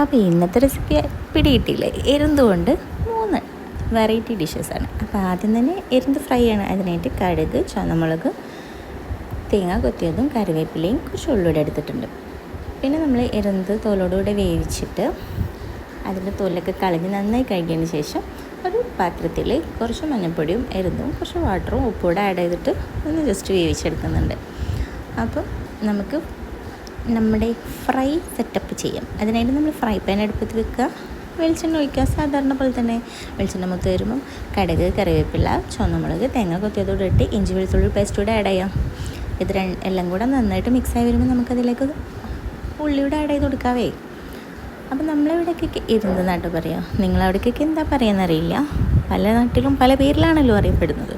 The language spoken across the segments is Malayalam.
അപ്പോൾ ഇന്നത്തെ റെസിപ്പി പിടിയിട്ടില്ലേ എരുന്തുകൊണ്ട് മൂന്ന് വെറൈറ്റി ഡിഷസാണ് അപ്പോൾ ആദ്യം തന്നെ എരുന്ത് ഫ്രൈ ആണ്. അതിനായിട്ട് കടുക് ചുവന്നമുളക് തേങ്ങ കൊത്തിയതും കറിവേപ്പിലയും കുറച്ച് ഉള്ളിയുടെ എടുത്തിട്ടുണ്ട്. പിന്നെ നമ്മൾ എരുന്ത് തോലോടുകൂടെ വേവിച്ചിട്ട് അതിന്റെ തോലൊക്കെ കളഞ്ഞ് നന്നായി കഴുകിയതിന് ശേഷം ഒരു പാത്രത്തിൽ കുറച്ച് മഞ്ഞൾപ്പൊടിയും എരുന്നും കുറച്ച് വാട്ടറും ഉപ്പും കൂടെ ആഡ് ചെയ്തിട്ട് ഒന്ന് ജസ്റ്റ് വേവിച്ചെടുക്കുന്നുണ്ട്. അപ്പം നമുക്ക് നമ്മുടെ ഫ്രൈ സെറ്റപ്പ് ചെയ്യാം. അതിനായിട്ട് നമ്മൾ ഫ്രൈ പാൻ അടുപ്പത്ത് വെക്കുക. വെളിച്ചെണ്ണ ഒഴിക്കുക. സാധാരണ പോലെ തന്നെ വെളിച്ചെണ്ണ മൊത്തം വരുമ്പം കടുക് കറിവേപ്പില ചുവന്നമുളക് തേങ്ങ കൊത്തിയതോടെ ഇട്ട് ഇഞ്ചി വെളുത്തുള്ളി പേസ്റ്റ് കൂടെ ആഡ് ചെയ്യാം. ഇത് എല്ലാം കൂടെ നന്നായിട്ട് മിക്സായി വരുമ്പോൾ നമുക്കതിലേക്ക് ഉള്ളിയുടെ ആഡ് ചെയ്ത് കൊടുക്കാവേ. അപ്പം നമ്മളിവിടേക്കൊക്കെ ഇരുന്ന് നാട്ട് പറയാം നിങ്ങളവിടേക്കൊക്കെ എന്താ പറയുന്നറിയില്ല? പല നാട്ടിലും പല പേരിലാണല്ലോ അറിയപ്പെടുന്നത്.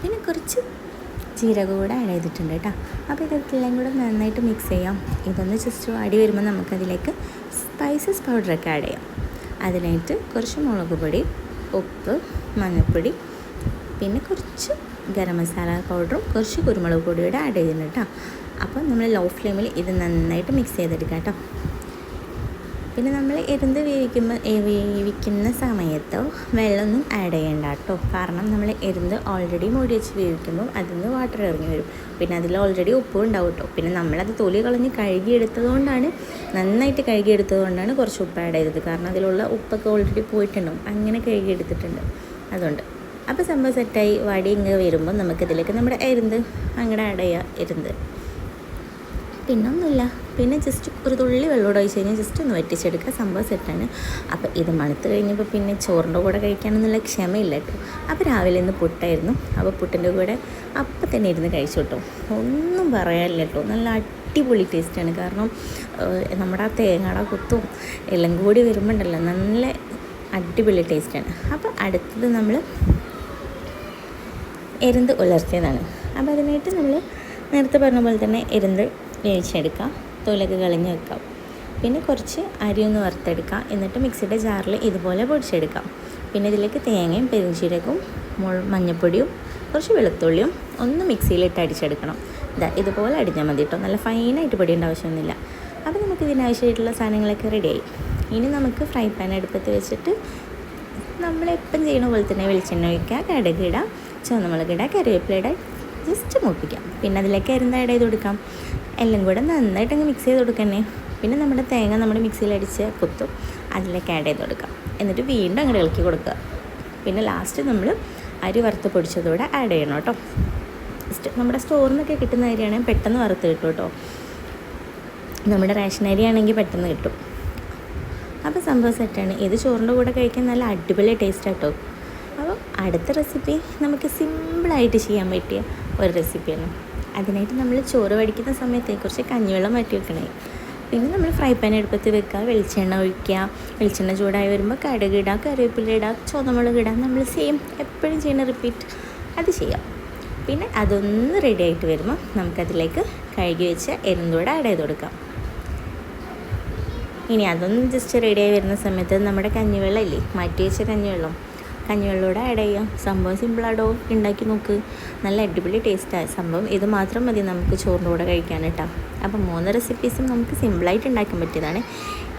പിന്നെ കുറച്ച് ജീരകം കൂടെ ആഡ് ചെയ്തിട്ടുണ്ട് കേട്ടോ. അപ്പോൾ ഇതെല്ലാം കൂടെ നന്നായിട്ട് മിക്സ് ചെയ്യാം. ഇതൊന്ന് ജസ്റ്റ് വാടി വരുമ്പോൾ നമുക്കതിലേക്ക് സ്പൈസസ് പൗഡറൊക്കെ ആഡ് ചെയ്യാം. അതിനായിട്ട് കുറച്ച് മുളക് പൊടി ഉപ്പ് മഞ്ഞൾപ്പൊടി പിന്നെ കുറച്ച് ഗരം മസാല പൗഡറും കുറച്ച് കുരുമുളക് പൊടിയുടെ ആഡ് ചെയ്യുന്നുണ്ട് കേട്ടോ. അപ്പോൾ നമ്മൾ ലോ ഫ്ലെയിമിൽ ഇത് നന്നായിട്ട് മിക്സ് ചെയ്തെടുക്കാം കേട്ടോ. പിന്നെ നമ്മൾ എരുന്ത് വേവിക്കുമ്പോൾ വേവിക്കുന്ന സമയത്തോ വെള്ളമൊന്നും ആഡ് ചെയ്യണ്ട കേട്ടോ കാരണം നമ്മൾ എരുന്ത് ഓൾറെഡി മൂടി വെച്ച് വേവിക്കുമ്പോൾ അതിൽ നിന്ന് വാട്ടർ ഇറങ്ങി വരും. പിന്നെ അതിൽ ഓൾറെഡി ഉപ്പും ഉണ്ടാവും കേട്ടോ പിന്നെ നമ്മളത് തൊലി കളഞ്ഞ് കഴുകിയെടുത്തതുകൊണ്ടാണ് നന്നായിട്ട് കഴുകിയെടുത്തതുകൊണ്ടാണ് കുറച്ച് ഉപ്പ് ആഡ് ചെയ്തത്. കാരണം അതിലുള്ള ഉപ്പൊക്കെ ഓൾറെഡി പോയിട്ടുണ്ടാവും. അങ്ങനെ കഴുകിയെടുത്തിട്ടുണ്ട്. അതുകൊണ്ട്. അപ്പോൾ സംഭവം സെറ്റായി വടി ഇങ്ങ് വരുമ്പോൾ നമുക്കിതിലേക്ക് നമ്മുടെ എരുന്ത്? അങ്ങനെ ആഡ് ചെയ്യാം. എരുന്ത്. പിന്നെ ഒന്നുമില്ല പിന്നെ ജസ്റ്റ് ഒരു തുള്ളി വെള്ളം ഒഴിച്ച് കഴിഞ്ഞാൽ ജസ്റ്റ് ഒന്ന് വറ്റിച്ചെടുക്കുക. സംഭവം സെറ്റാണ് അപ്പോൾ ഇത് മണത്ത് കഴിഞ്ഞപ്പോൾ പിന്നെ ചോറിന്റെ കൂടെ കഴിക്കാനെന്നുള്ള ക്ഷമയില്ല കേട്ടോ. അപ്പോൾ രാവിലെ ഇന്ന് പുട്ടായിരുന്നു. അപ്പോൾ പുട്ടിന്റെ കൂടെ അപ്പം തന്നെ ഇരുന്ന് കഴിച്ചു കേട്ടോ ഒന്നും പറയാനില്ല കേട്ടോ. നല്ല അടിപൊളി ടേസ്റ്റാണ് കാരണം നമ്മുടെ ആ തേങ്ങയുടെ കുത്തും എല്ലാം കൂടി വരുമ്പോണ്ടല്ലോ നല്ല അടിപൊളി ടേസ്റ്റാണ് അപ്പോൾ അടുത്തത് നമ്മൾ എരുന്ത് ഉലർത്തിയതാണ്. അപ്പോൾ അതിനായിട്ട് നമ്മൾ നേരത്തെ പറഞ്ഞ പോലെ തന്നെ എരുന്ത് വേവിച്ചെടുക്കാം തൊലക്ക് കളഞ്ഞ് വെക്കാം. പിന്നെ കുറച്ച് അരി ഒന്ന് വറുത്തെടുക്കാം. എന്നിട്ട് മിക്സിയുടെ ജാറിൽ ഇതുപോലെ പൊടിച്ചെടുക്കാം. പിന്നെ ഇതിലേക്ക് തേങ്ങയും പെരുംജീരകവും മുൾ മഞ്ഞൾപ്പൊടിയും കുറച്ച് വെളുത്തുള്ളിയും ഒന്ന് മിക്സിയിലിട്ട് അടിച്ചെടുക്കണം. ഇതാ ഇതുപോലെ അടിഞ്ഞാൽ മതി കേട്ടോ. നല്ല ഫൈനായിട്ട് പൊടിയേണ്ട ആവശ്യമൊന്നുമില്ല. അപ്പോൾ നമുക്ക് ഇതിനാവശ്യമായിട്ടുള്ള സാധനങ്ങളൊക്കെ റെഡിയായി. ഇനി നമുക്ക് ഫ്രൈ പാൻ അടുപ്പത്ത് വെച്ചിട്ട് നമ്മളെപ്പം ചെയ്യണ പോലെ തന്നെ വെളിച്ചെണ്ണ ഒഴിക്കുക കടുക് ഇടാം ചുവന്നമുളക് ഇടുക കറിവേപ്പില ജസ്റ്റ് മൂപ്പിക്കാം. പിന്നെ അതിലേക്ക് അരുന്ന് ആഡ് ചെയ്ത് കൊടുക്കാം. എല്ലാം കൂടെ നന്നായിട്ട് അങ്ങ് മിക്സ് ചെയ്ത് കൊടുക്കണേ പിന്നെ നമ്മുടെ തേങ്ങ നമ്മുടെ മിക്സിയിൽ അടിച്ച് കുത്തും. അതിലേക്ക് ആഡ് ചെയ്ത് കൊടുക്കാം. എന്നിട്ട് വീണ്ടും അങ്ങോട്ട് ഇളക്കി കൊടുക്കുക. പിന്നെ ലാസ്റ്റ് നമ്മൾ അരി വറുത്ത് പൊടിച്ചതോടെ ആഡ് ചെയ്യണം കേട്ടോ. നമ്മുടെ സ്റ്റോറിൽ നിന്നൊക്കെ കിട്ടുന്ന അരിയാണെങ്കിൽ പെട്ടെന്ന് വറുത്ത് കിട്ടും കേട്ടോ. നമ്മുടെ റേഷൻ അരി ആണെങ്കിൽ പെട്ടെന്ന് കിട്ടും. അപ്പോൾ സംഭവം സെറ്റാണ് ഇത് ചോറിന്റെ കൂടെ കഴിക്കാൻ നല്ല അടിപൊളി ടേസ്റ്റ് അപ്പോൾ അടുത്ത റെസിപ്പി നമുക്ക് സിമ്പിളായിട്ട് ചെയ്യാൻ പറ്റിയ ഒരു റെസിപ്പിയാണ് അതിനായിട്ട് നമ്മൾ ചോറ് വടിക്കുന്ന സമയത്തെക്കുറിച്ച് കുറച്ച് കഞ്ഞിവെള്ളം മാറ്റി വെക്കണേ. പിന്നെ നമ്മൾ ഫ്രൈ പാൻ എടുപ്പത്ത് വെക്കുക വെളിച്ചെണ്ണ ഒഴിക്കുക വെളിച്ചെണ്ണ ചൂടായി വരുമ്പോൾ കടുക് ഇടുക കറിവേപ്പില ഇടുക ചുവന്നമുളക് ഇടുക നമ്മൾ സെയിം എപ്പോഴും ചെയ്യുന്ന റിപ്പീറ്റ് അത് ചെയ്യാം. പിന്നെ അതൊന്ന് റെഡി ആയിട്ട് വരുമ്പോൾ നമുക്കതിലേക്ക് കഴുകി വെച്ച എരുന്തൂടെ ആഡ് ചെയ്ത് കൊടുക്കാം. ഇനി അതൊന്ന് ജസ്റ്റ് റെഡിയായി വരുന്ന സമയത്ത് നമ്മുടെ കഞ്ഞിവെള്ളം ഇല്ലേ? മാറ്റി വെച്ച കഞ്ഞിവെള്ളം. കഞ്ഞിവെള്ളമൂടെ ആഡ് ചെയ്യാം. സംഭവം സിമ്പിളാടോ ഉണ്ടാക്കി നോക്ക്. നല്ല അടിപൊളി ടേസ്റ്റായ സംഭവം ഇത് മാത്രം മതി നമുക്ക് ചോറിന്റെ കൂടെ കഴിക്കാൻ കേട്ടോ അപ്പം മൂന്ന് റെസിപ്പീസും നമുക്ക് സിമ്പിളായിട്ട് ഉണ്ടാക്കാൻ പറ്റിയതാണ്.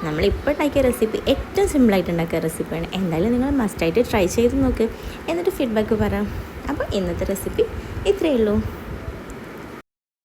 നമ്മളിപ്പോൾ ഉണ്ടാക്കിയ റെസിപ്പി ഏറ്റവും സിമ്പിളായിട്ട് ഉണ്ടാക്കിയ റെസിപ്പിയാണ് എന്തായാലും നിങ്ങൾ മസ്റ്റായിട്ട് ട്രൈ ചെയ്ത് നോക്ക്. എന്നിട്ട് ഫീഡ്ബാക്ക് പറയാം അപ്പോൾ ഇന്നത്തെ റെസിപ്പി ഇത്രയേ ഉള്ളൂ.